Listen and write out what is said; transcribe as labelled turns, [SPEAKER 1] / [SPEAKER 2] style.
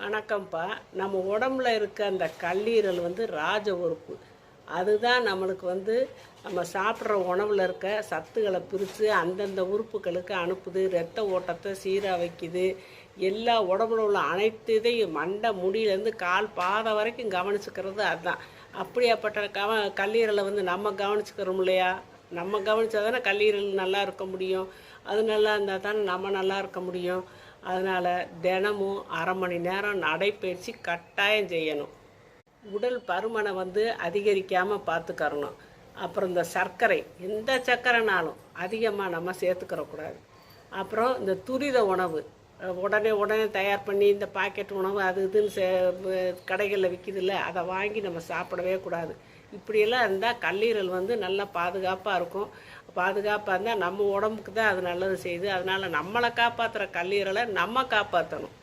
[SPEAKER 1] வணக்கம்ப்பா நம்ம உடம்புல இருக்க அந்த கல்லீரல் வந்து ராஜ உறுப்பு. அதுதான் நம்மளுக்கு வந்து நம்ம சாப்பிட்ற உணவில் இருக்க சத்துக்களை பிரித்து அந்தந்த உறுப்புகளுக்கு அனுப்புது. ரத்த ஓட்டத்தை சீராக வைக்குது. எல்லா உடம்புல உள்ள அனைத்து இதையும் மண்டை முடியிலேருந்து கால் பாதை வரைக்கும் கவனிச்சுக்கிறது அதுதான். அப்படியாப்பட்ட கவ கல்லீரலை வந்து நம்ம கவனிச்சுக்கிறோம் இல்லையா? நம்ம கவனிச்சா தானே கல்லீரல் நல்லா இருக்க முடியும். அது நல்லா இருந்தால் தானே நம்ம நல்லா இருக்க முடியும். அதனால் தினமும் அரை மணி நேரம் நடைப்பயிற்சி கட்டாயம் செய்யணும். உடல் பருமனை வந்து அதிகரிக்காமல் பார்த்துக்கறணும். அப்புறம் இந்த சர்க்கரை எந்த சர்க்கரைனாலும் அதிகமாக நம்ம சேர்த்துக்கிறக்கூடாது. அப்புறம் இந்த துரித உணவு உடனே உடனே தயார் பண்ணி இந்த பாக்கெட் உணவு அது இதுன்னு கடைகளில் விற்கிதுல்ல அதை வாங்கி நம்ம சாப்பிடவே கூடாது. இப்படியெல்லாம் இருந்தால் கல்லீரல் வந்து நல்லா பாதுகாப்பாக இருக்கும். பாதுகாப்பாக இருந்தால் நம்ம உடம்புக்கு தான் அது நல்லது செய்யுது. அதனால் நம்மளை காப்பாற்றுற கல்லீரலை நம்ம காப்பாற்றணும்